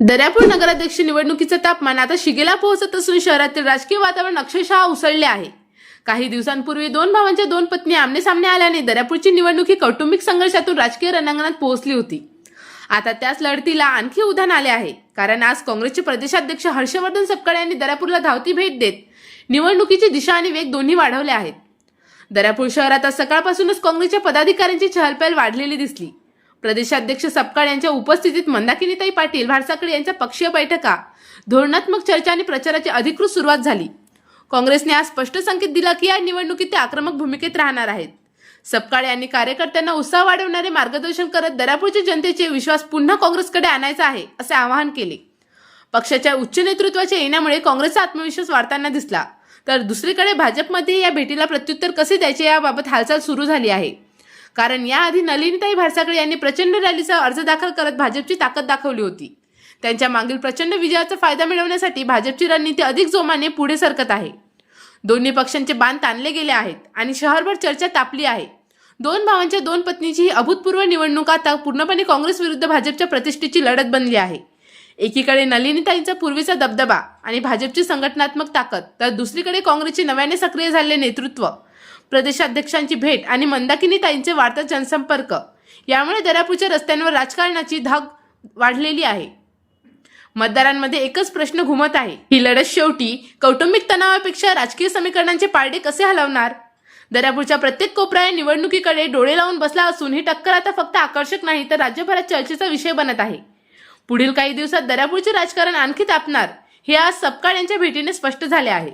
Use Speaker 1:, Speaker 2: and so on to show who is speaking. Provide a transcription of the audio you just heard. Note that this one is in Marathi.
Speaker 1: दर्यापूर नगराध्यक्ष निवडणुकीचं तापमान आता शिगेला पोहोचत असून शहरातील राजकीय वातावरण अक्षरशः उसळले आहे. काही दिवसांपूर्वी दोन भावांच्या दोन पत्नी आमने सामने आल्याने दर्यापूरची निवडणूक ही कौटुंबिक संघर्षातून राजकीय रणांगणात पोहोचली होती. आता त्याच लढतीला आणखी उधाण आले आहे. कारण आज काँग्रेसचे प्रदेशाध्यक्ष हर्षवर्धन सपकाळे यांनी दर्यापूरला धावती भेट देत निवडणुकीची दिशा आणि वेग दोन्ही वाढवले आहेत. दर्यापूर शहरात आज सकाळपासूनच काँग्रेसच्या पदाधिकाऱ्यांची चहलपहल वाढलेली दिसली. प्रदेशाध्यक्ष सपकाळ यांच्या उपस्थितीत मंदाकिनीताई पाटील भारसाकडे यांच्या पक्षीय बैठका धोरणात्मक चर्चा आणि प्रचाराची अधिकृत सुरुवात झाली. काँग्रेसने आज स्पष्ट संकेत दिला की या निवडणुकीत ते आक्रमक भूमिकेत राहणार आहेत. सपकाळ यांनी कार्यकर्त्यांना उत्साह वाढवणारे मार्गदर्शन करत दर्यापूरच्या जनतेचे विश्वास पुन्हा काँग्रेसकडे आणायचा आहे असे आवाहन केले. पक्षाच्या उच्च नेतृत्वाच्या येण्यामुळे काँग्रेसचा आत्मविश्वास वाढताना दिसला. तर दुसरीकडे भाजपमध्ये या भेटीला प्रत्युत्तर कसे द्यायचे याबाबत हालचाल सुरू झाली आहे. कारण याआधी नलिनीताई भारसाकडे यांनी प्रचंड रॅलीचा अर्ज दाखल करत भाजपची ताकद दाखवली होती. त्यांच्या मागील प्रचंड विजयाचा फायदा मिळवण्यासाठी भाजपची रणनीती अधिक जोमाने पुढे सरकत आहे. दोन्ही पक्षांचे बाण ताणले गेले आहेत आणि शहरभर चर्चा तापली आहे. दोन भावांच्या दोन पत्नीची ही अभूतपूर्व निवडणूक आता पूर्णपणे काँग्रेस विरुद्ध भाजपच्या प्रतिष्ठेची लढत बनली आहे. एकीकडे नलिनीताईंचा पूर्वीचा दबदबा आणि भाजपची संघटनात्मक ताकद तर दुसरीकडे काँग्रेसचे नव्याने सक्रिय झालेले नेतृत्व प्रदेशाध्यक्षांची भेट आणि मंदाकिनीताईंचे वाढता जनसंपर्क. यामुळे दर्यापूरच्या रस्त्यांवर राजकारणाची धाग वाढलेली आहे. मतदारांमध्ये एकच प्रश्न घुमत आहे. ही लढत शेवटी कौटुंबिक तणावापेक्षा राजकीय समीकरणांचे पारडे कसे हलवणार? दर्यापूरच्या प्रत्येक कोपरा निवडणुकीकडे डोळे लावून बसला असून ही टक्कर आता फक्त आकर्षक नाही तर राज्यभरात चर्चेचा विषय बनत आहे. पुढील काही दिवसात दर्यापूरचे राजकारण आणखी तापणार हे आज सपकाळ यांच्या भेटीने स्पष्ट झाले आहे.